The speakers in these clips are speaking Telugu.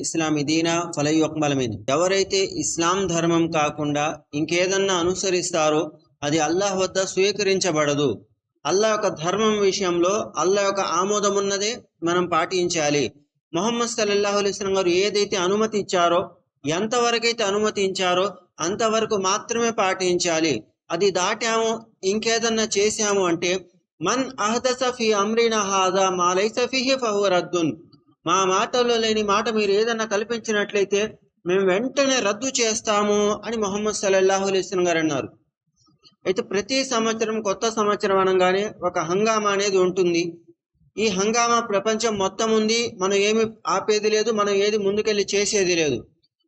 ఇస్లామి దీనా ఫలయుక్మలమిన్ ఎవరైతే ఇస్లాం ధర్మం కాకుండా ఇంకేదన్నా అనుసరిస్తారో అది అల్లాహ్ వద్ద స్వీకరించబడదు. అల్లాహ్ యొక్క ధర్మం విషయంలో అల్లాహ్ యొక్క ఆమోదం ఉన్నదే మనం పాటించాలి. మొహమ్మద్ సల్లల్లాహు అలైస్లం గారు ఏదైతే అనుమతి ఇచ్చారో ఎంతవరకైతే అనుమతి ఇచ్చారో అంతవరకు మాత్రమే పాటించాలి. అది దాటాము ఇంకేదన్నా చేశాము అంటే మన్ అహదస ఫీ అమ్రిన హాదా మా లైస ఫహు రద్దున్. మా మాటల్లో లేని మాట మీరు ఏదన్నా కల్పించినట్లయితే మేము వెంటనే రద్దు చేస్తాము అని మొహమ్మద్ సల్లల్లాహు అలైస్లం గారు అన్నారు. అయితే ప్రతి సంవత్సరం కొత్త సంవత్సరం అనగానే ఒక హంగామా అనేది ఉంటుంది. ఈ హంగామా ప్రపంచం మొత్తం ఉంది. మనం ఏమి ఆపేది లేదు. మనం ఏది ముందుకెళ్ళి చేసేది లేదు.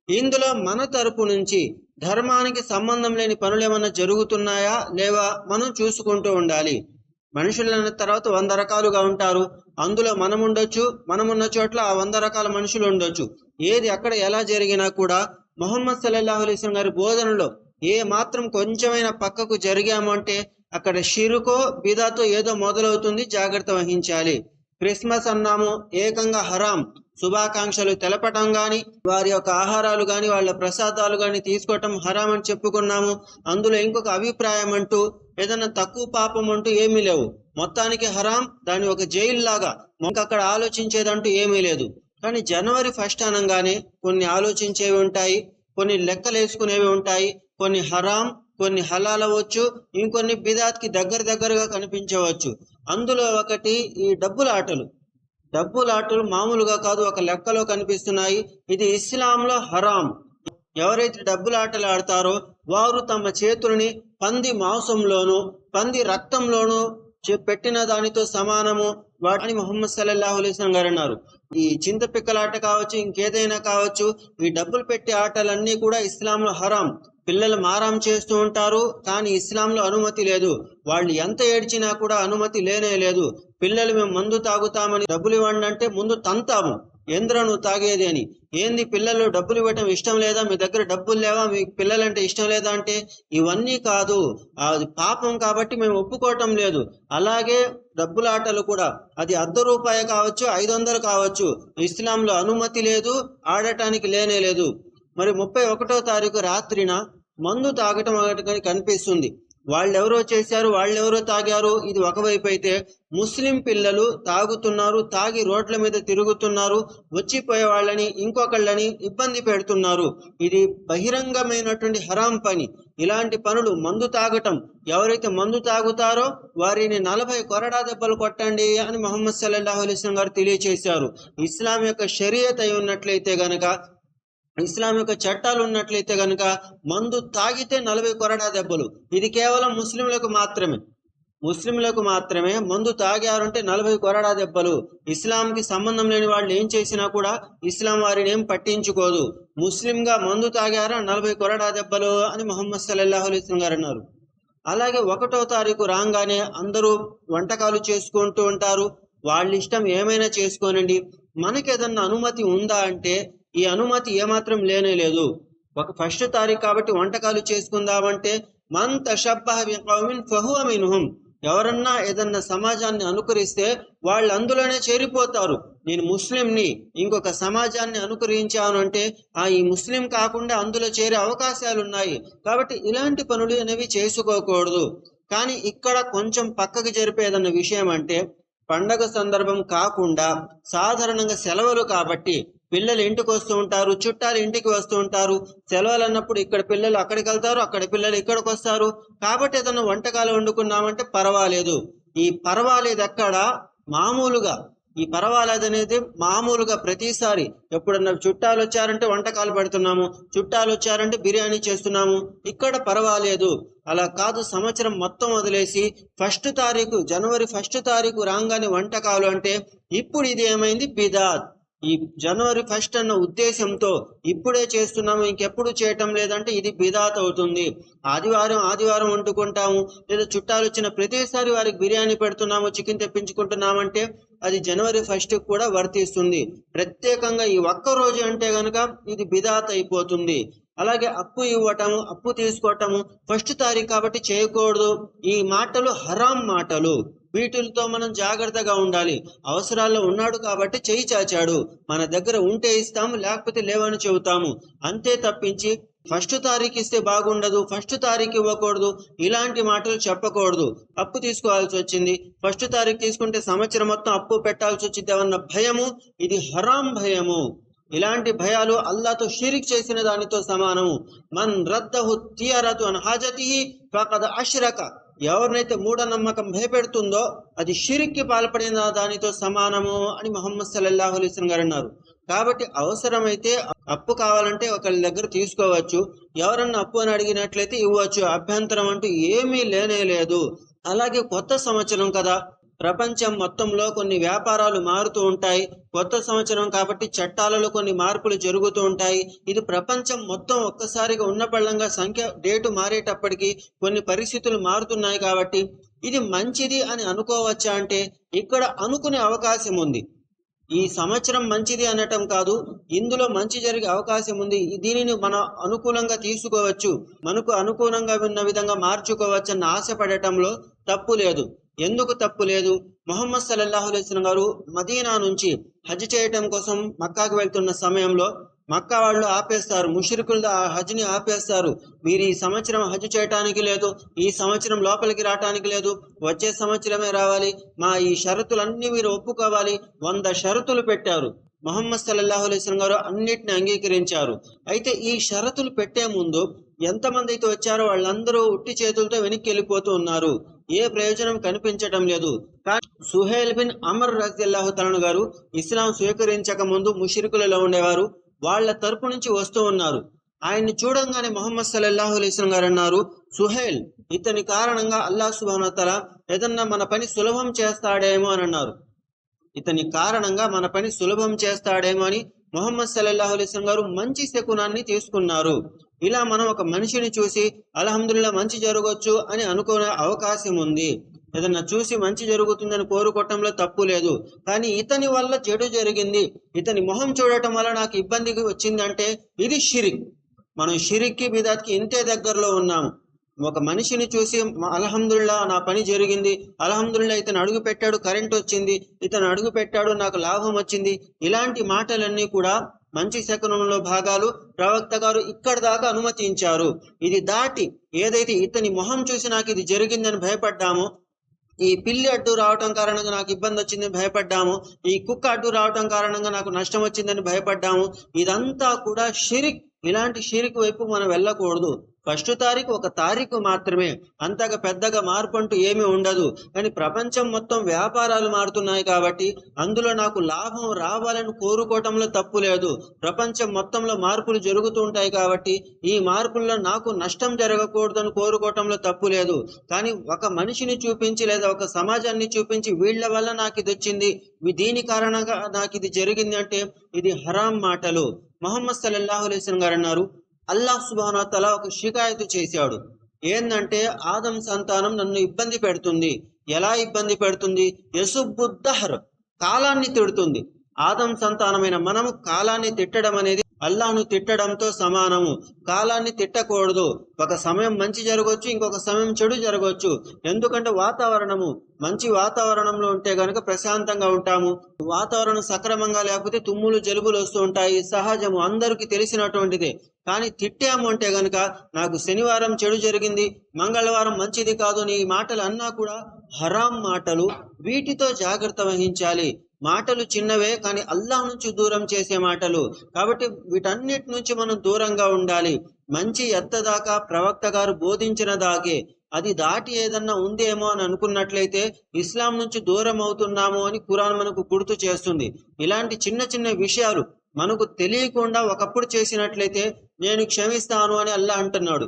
ఇందులో మన తరపు నుంచి ధర్మానికి సంబంధం లేని పనులు ఏమైనా జరుగుతున్నాయా? లేవా? మనం చూసుకుంటూ ఉండాలి. మనుషులన్న తర్వాత వంద రకాలుగా ఉంటారు. అందులో మనం ఉండొచ్చు మనం ఉన్న చోట్ల ఆ వంద రకాల మనుషులు ఉండొచ్చు ఏది అక్కడ ఎలా జరిగినా కూడా మొహమ్మద్ సల్లాహు అలైస్లం గారి బోధనలో ఏ మాత్రం కొంచెమైనా పక్కకు జరిగాము అంటే అక్కడ షిరుకో బిదాతో ఏదో మొదలవుతుంది జాగ్రత్త వహించాలి. క్రిస్మస్ అన్నాము ఏకంగా హరాం. శుభాకాంక్షలు తెలపటం గాని వారి యొక్క ఆహారాలు గాని వాళ్ళ ప్రసాదాలు గాని తీసుకోవటం హరాం అని చెప్పుకున్నాము. అందులో ఇంకొక అభిప్రాయం అంటూ ఏదైనా తక్కువ పాపం అంటూ ఏమీ లేవు. మొత్తానికి హరాం దాని ఒక జైలు లాగా అక్కడ ఆలోచించేదంటూ ఏమీ లేదు. కానీ జనవరి ఫస్ట్ అనగానే కొన్ని ఆలోచించేవి ఉంటాయి కొన్ని లెక్కలు వేసుకునేవి ఉంటాయి. కొన్ని హరాం కొన్ని హలాల్ అవ్వచ్చు ఇంకొన్ని బిదాత్కి దగ్గర దగ్గరగా కనిపించవచ్చు. అందులో ఒకటి ఈ డబ్బుల ఆటలు. డబ్బుల ఆటలు మామూలుగా కాదు ఒక లెక్కలో కనిపిస్తున్నాయి. ఇది ఇస్లాంలో హరాం. ఎవరైతే డబ్బుల ఆటలు ఆడతారో వారు తమ చేతులని పంది మాంసంలోను పంది రక్తంలోను చె- పెట్టిన దానితో సమానము. వాటిని మొహమ్మద్ సల్లల్లాహు అలైస్లం గారు అన్నారు. ఈ చింత పిక్కలాట కావచ్చు ఇంకేదైనా కావచ్చు ఈ డబ్బులు పెట్టే ఆటలన్నీ కూడా ఇస్లాంలో హరాం. పిల్లలు మారాం చేస్తూ ఉంటారు కానీ ఇస్లాంలో అనుమతి లేదు. వాళ్ళు ఎంత ఏడ్చినా కూడా అనుమతి లేనే లేదు. పిల్లలు మేము మందు తాగుతామని డబ్బులు ఇవ్వండి అంటే ముందు తంతాము. ఏంద్ర నువ్వు తాగేది అని? ఏంది పిల్లలు డబ్బులు ఇవ్వటం ఇష్టం లేదా? మీ దగ్గర డబ్బులు లేవా? మీ పిల్లలంటే ఇష్టం లేదా అంటే? ఇవన్నీ కాదు. అది పాపం కాబట్టి మేము ఒప్పుకోవటం లేదు. అలాగే డబ్బుల ఆటలు కూడా. అది అర్ధ రూపాయి కావచ్చు ఐదు వందలు కావచ్చు. ఇస్లాంలో అనుమతి లేదు ఆడటానికి లేనే లేదు. మరి ముప్పై ఒకటో తారీఖు రాత్రిన మందు తాగటం కనిపిస్తుంది. వాళ్ళెవరో చేశారు వాళ్ళెవరో తాగారు. ఇది ఒకవైపు అయితే ముస్లిం పిల్లలు తాగుతున్నారు తాగి రోడ్ల మీద తిరుగుతున్నారు వచ్చిపోయే వాళ్ళని ఇంకొకళ్ళని ఇబ్బంది పెడుతున్నారు. ఇది బహిరంగమైనటువంటి హరాం పని. ఇలాంటి పనులు మందు తాగటం. ఎవరైతే మందు తాగుతారో వారిని నలభై కొరడా దెబ్బలు కొట్టండి అని మొహమ్మద్ సల్లాహు అలైస్లం గారు తెలియచేశారు. ఇస్లాం యొక్క షరియత్ అయి ఉన్నట్లయితే గనక ఇస్లాం యొక్క చట్టాలు ఉన్నట్లయితే కనుక మందు తాగితే నలభై కొరడా దెబ్బలు. ఇది కేవలం ముస్లింలకు మాత్రమే. ముస్లింలకు మాత్రమే మందు తాగారంటే నలభై కొరడా దెబ్బలు. ఇస్లాంకి సంబంధం లేని వాళ్ళు ఏం చేసినా కూడా ఇస్లాం వారిని ఏం పట్టించుకోదు. ముస్లింగా మందు తాగారా నలభై కొరడా దెబ్బలు అని మొహమ్మద్ సల్లల్లాహు అలైస్లం గారు అన్నారు. అలాగే ఒకటో తారీఖు రాగానే అందరూ వంటకాలు చేసుకుంటూ ఉంటారు. వాళ్ళ ఇష్టం ఏమైనా చేసుకోనండి. మనకేదన్నా అనుమతి ఉందా అంటే ఈ అనుమతి ఏమాత్రం లేనే లేదు. ఒక ఫస్ట్ తారీఖు కాబట్టి వంటకాలు చేసుకుందామంటే మన్ తషబ్బహ ఫహువ మిన్హుం. ఎవరన్నా ఏదన్నా సమాజాన్ని అనుకరిస్తే వాళ్ళు అందులోనే చేరిపోతారు. నేను ముస్లింని ఇంకొక సమాజాన్ని అనుకరించాను అంటే ఆ ఈ ముస్లిం కాకుండా అందులో చేరే అవకాశాలు ఉన్నాయి కాబట్టి ఇలాంటి పనులు అనేవి చేసుకోకూడదు. కానీ ఇక్కడ కొంచెం పక్కకి జరిపేదన్న విషయం అంటే పండగ సందర్భం కాకుండా సాధారణంగా సెలవులు కాబట్టి పిల్లలు ఇంటికి వస్తూ ఉంటారు చుట్టాలు ఇంటికి వస్తూ ఉంటారు సెలవులు అన్నప్పుడు ఇక్కడ పిల్లలు అక్కడికి వెళ్తారు అక్కడ పిల్లలు ఇక్కడికి వస్తారు. కాబట్టి ఏదైనా వంటకాలు వండుకున్నామంటే పర్వాలేదు. ఈ పర్వాలేదు ఎక్కడ? మామూలుగా. ఈ పర్వాలేదు అనేది మామూలుగా ప్రతిసారి ఎప్పుడన్నా చుట్టాలు వచ్చారంటే వంటకాలు పెడుతున్నాము చుట్టాలు వచ్చారంటే బిర్యానీ చేస్తున్నాము. ఇక్కడ పర్వాలేదు. అలా కాదు సంవత్సరం మొత్తం వదిలేసి ఫస్ట్ తారీఖు జనవరి ఫస్ట్ తారీఖు రాగానే వంటకాలు అంటే ఇప్పుడు ఇది ఏమైంది? బిదాత్. ఈ జనవరి ఫస్ట్ అన్న ఉద్దేశంతో ఇప్పుడే చేస్తున్నాము ఇంకెప్పుడు చేయటం లేదంటే ఇది బిదాత్ అవుతుంది. ఆదివారం ఆదివారం వండుకుంటాము లేదా చుట్టాలు వచ్చిన ప్రతిసారి వారికి బిర్యానీ పెడుతున్నాము చికెన్ తెప్పించుకుంటున్నామంటే అది జనవరి ఫస్ట్ కూడా వర్తిస్తుంది. ప్రత్యేకంగా ఈ ఒక్క రోజు అంటే గనక ఇది బిదాత్ అయిపోతుంది. అలాగే అప్పు ఇవ్వటము అప్పు తీసుకోవటము ఫస్ట్ తారీఖు కాబట్టి చేయకూడదు. ఈ మాటలు హరాం మాటలు. వీటితో మనం జాగ్రత్తగా ఉండాలి. అవసరాల్లో ఉన్నాడు కాబట్టి చేయి చాచాడు. మన దగ్గర ఉంటే ఇస్తాము లేకపోతే లేవని చెబుతాము. అంతే తప్పించి ఫస్ట్ తారీఖు ఇస్తే బాగుండదు ఫస్ట్ తారీఖు ఇవ్వకూడదు ఇలాంటి మాటలు చెప్పకూడదు. అప్పు తీసుకోవాల్సి వచ్చింది. ఫస్ట్ తారీఖు తీసుకుంటే సంవత్సరం మొత్తం అప్పు పెట్టాల్సి వచ్చింది అన్న భయము ఇది హరాం భయము. ఇలాంటి భయాలు అల్లాతో షిరిక్ చేసిన దానితో సమానము. మన్ రద్దహు తియరతు అన్ హాజతి ఫకద్ అష్రక. ఎవరినైతే మూఢనమ్మకం భయపెడుతుందో అది షిరిక్కి పాల్పడిన దానితో సమానము అని మొహమ్మద్ సల్లల్లాహు అలైస్ గారు అన్నారు. కాబట్టి అవసరమైతే అప్పు కావాలంటే ఒకళ్ళ దగ్గర తీసుకోవచ్చు. ఎవరన్నా అప్పు అని అడిగినట్లయితే ఇవ్వచ్చు. అభ్యంతరం అంటూ ఏమీ లేనే లేదు. అలాగే కొత్త సంవత్సరం కదా. ప్రపంచం మొత్తంలో కొన్ని వ్యాపారాలు మారుతూ ఉంటాయి. కొత్త సంవత్సరం కాబట్టి చట్టాలలో కొన్ని మార్పులు జరుగుతూ ఉంటాయి. ఇది ప్రపంచం మొత్తం ఒక్కసారిగా ఉన్నపళ్ళంగా సంఖ్య డేటు మారేటప్పటికీ కొన్ని పరిస్థితులు మారుతున్నాయి కాబట్టి ఇది మంచిది అని అనుకోవచ్చా అంటే ఇక్కడ అనుకునే అవకాశం ఉంది. ఈ సంవత్సరం మంచిది అనటం కాదు. ఇందులో మంచి జరిగే అవకాశం ఉంది. దీనిని మనం అనుకూలంగా తీసుకోవచ్చు. మనకు అనుకూలంగా ఉన్న విధంగా మార్చుకోవచ్చు అన్న ఆశపడటంలో తప్పు లేదు. ఎందుకు తప్పు లేదు? మొహమ్మద్ సల్లల్లాహు అలైస్లం గారు మదీనా నుంచి హజ్ చేయటం కోసం మక్కాకు వెళ్తున్న సమయంలో మక్కా వాళ్ళు ఆపేస్తారు ముషరికులు ఆ హజ్ని ఆపేస్తారు. మీరు ఈ సంవత్సరం హజ్ చేయటానికి లేదు ఈ సంవత్సరం లోపలికి రావటానికి లేదు వచ్చే సంవత్సరమే రావాలి. మా ఈ షరతులన్నీ మీరు ఒప్పుకోవాలి. వంద షరతులు పెట్టారు. మొహమ్మద్ సల్లల్లాహు అలైస్లం గారు అన్నిటిని అంగీకరించారు. అయితే ఈ షరతులు పెట్టే ముందు ఎంతమంది అయితే వచ్చారో వాళ్ళందరూ ఉట్టి చేతులతో వెనక్కి వెళ్ళిపోతూ ఉన్నారు. ఏ ప్రయోజనం కనిపించటం లేదు. కానీ సుహేల్ బిన్ అమర్ రజల్లాహు తలను గారు ఇస్లాం స్వీకరించక ముందు ముషిరికులలో ఉండేవారు. వాళ్ళ తరపు నుంచి వస్తూ ఉన్నారు. ఆయన్ని చూడంగానే మొహమ్మద్ సల్లల్లాహు అలైస్లం గారు అన్నారు సుహేల్ ఇతని కారణంగా అల్లాహ్ సుబానతల ఏదన్నా మన పని సులభం చేస్తాడేమో అని అన్నారు. ఇతని కారణంగా మన పని సులభం చేస్తాడేమో అని మొహమ్మద్ సల్లల్లాహు అలైస్లం గారు మంచి శకునాన్ని తీసుకున్నారు. ఇలా మనం ఒక మనిషిని చూసి అలహమ్దుల్లా మంచి జరగవచ్చు అని అనుకునే అవకాశం ఉంది. ఏదన్నా చూసి మంచి జరుగుతుందని కోరుకోవటంలో తప్పు లేదు. కానీ ఇతని వల్ల చెడు జరిగింది. ఇతని మొహం చూడటం వల్ల నాకు ఇబ్బంది వచ్చిందంటే ఇది షిరిక్. మనం షిరిక్కి బిదాత్కి ఇంతే దగ్గరలో ఉన్నాము ఒక మనిషిని చూసి అల్హమ్దుల్లా నా పని జరిగింది. అల్హమ్దుల్లా ఇతను అడుగు పెట్టాడు కరెంట్ వచ్చింది. ఇతను అడుగు పెట్టాడు నాకు లాభం వచ్చింది. ఇలాంటి మాటలన్నీ కూడా మంచి శకునంలో భాగాలు ప్రవక్త గారు ఇక్కడ దాకా అనుమతించారు. ఇది దాటి ఏదైతే ఇతని మొహం చూసి నాకు ఇది జరిగిందని భయపడ్డామో ఈ పిల్లి అడ్డు రావటం కారణంగా నాకు ఇబ్బంది వచ్చిందని భయపడ్డాము ఈ కుక్క అడ్డు రావటం కారణంగా నాకు నష్టం వచ్చిందని భయపడ్డాము ఇదంతా కూడా షిరిక్ ఇలాంటి షిరిక్ వైపు మనం వెళ్ళకూడదు. ఫస్ట్ తారీఖు ఒక తారీఖు మాత్రమే. అంతగా పెద్దగా మార్పు అంటూ ఏమీ ఉండదు. కానీ ప్రపంచం మొత్తం వ్యాపారాలు మారుతున్నాయి కాబట్టి అందులో నాకు లాభం రావాలని కోరుకోవటంలో తప్పు లేదు. ప్రపంచం మొత్తంలో మార్పులు జరుగుతూ ఉంటాయి కాబట్టి ఈ మార్పుల్లో నాకు నష్టం జరగకూడదని కోరుకోవటంలో తప్పు లేదు. కానీ ఒక మనిషిని చూపించి లేదా ఒక సమాజాన్ని చూపించి వీళ్ళ వల్ల నాకు ఇది వచ్చింది. దీని కారణంగా నాకు ఇది జరిగింది అంటే ఇది హరాం మాటలు. మొహమ్మద్ సల్లాహు అలైస్ గారు అన్నారు అల్లాహ్ సుబానా తల ఒక షికాయతు చేశాడు. ఏందంటే ఆదం సంతానం నన్ను ఇబ్బంది పెడుతుంది. ఎలా ఇబ్బంది పెడుతుంది? యసుబుద్దహర్ కాలాన్ని తిడుతుంది. ఆదం సంతానమైన మనము కాలాన్ని తిట్టడం అనేది అల్లాను తిట్టడంతో సమానము. కాలాన్ని తిట్టకూడదు. ఒక సమయం మంచి జరగవచ్చు ఇంకొక సమయం చెడు జరగవచ్చు ఎందుకంటే వాతావరణము. మంచి వాతావరణంలో ఉంటే గనుక ప్రశాంతంగా ఉంటాము. వాతావరణం సక్రమంగా లేకపోతే తుమ్ములు జలుబులు వస్తూ ఉంటాయి. సహజము అందరికీ తెలిసినటువంటిదే. కానీ తిట్టాము అంటే గనుక నాకు శనివారం చెడు జరిగింది మంగళవారం మంచిది కాదు నీ మాటలు అన్నా కూడా హరాం మాటలు వీటితో జాగ్రత్త వహించాలి. మాటలు చిన్నవే కానీ అల్లాహ్ నుంచి దూరం చేసే మాటలు. కాబట్టి వీటన్నిటి నుంచి మనం దూరంగా ఉండాలి. మంచి ఎత్తదాకా ప్రవక్త గారు బోధించిన దాకే అది దాటి ఏదన్నా ఉందేమో అని అనుకున్నట్లయితే ఇస్లాం నుంచి దూరం అవుతున్నాము అని ఖురాన్ మనకు గుర్తు చేస్తుంది. ఇలాంటి చిన్న చిన్న విషయాలు మనకు తెలియకుండా ఒకప్పుడు చేసినట్లయితే నేను క్షమిస్తాను అని అల్లా అంటున్నాడు.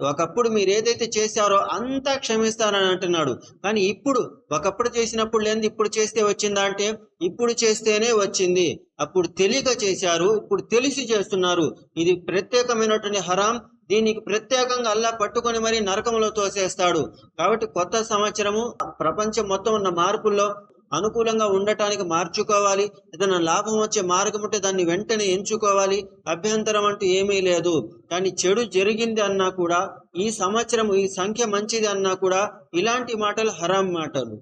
ఒకప్పుడు మీరు ఏదైతే చేశారో అంతా క్షమిస్తారని అంటున్నాడు. కానీ ఇప్పుడు ఒకప్పుడు చేసినప్పుడు లేని ఇప్పుడు చేస్తే వచ్చిందా అంటే ఇప్పుడు చేస్తేనే వచ్చింది. అప్పుడు తెలియక చేశారు ఇప్పుడు తెలిసి చేస్తున్నారు. ఇది ప్రత్యేకమైనటువంటి హరాం. దీనికి ప్రత్యేకంగా అల్లా పట్టుకొని మరి నరకంలో తోసేస్తాడు. కాబట్టి కొత్త సంవత్సరము ప్రపంచం మొత్తం ఉన్న మార్పుల్లో అనుకూలంగా ఉండటానికి మార్చుకోవాలి. ఏదైనా లాభం వచ్చే మార్గం ఉంటే దాన్ని వెంటనే ఎంచుకోవాలి. అభ్యంతరం అంటూ ఏమీ లేదు. కానీ చెడు జరిగింది అన్నా కూడా ఈ సంవత్సరం ఈ సంఖ్య మంచిది అన్నా కూడా ఇలాంటి మాటలు హరాం మాటలు.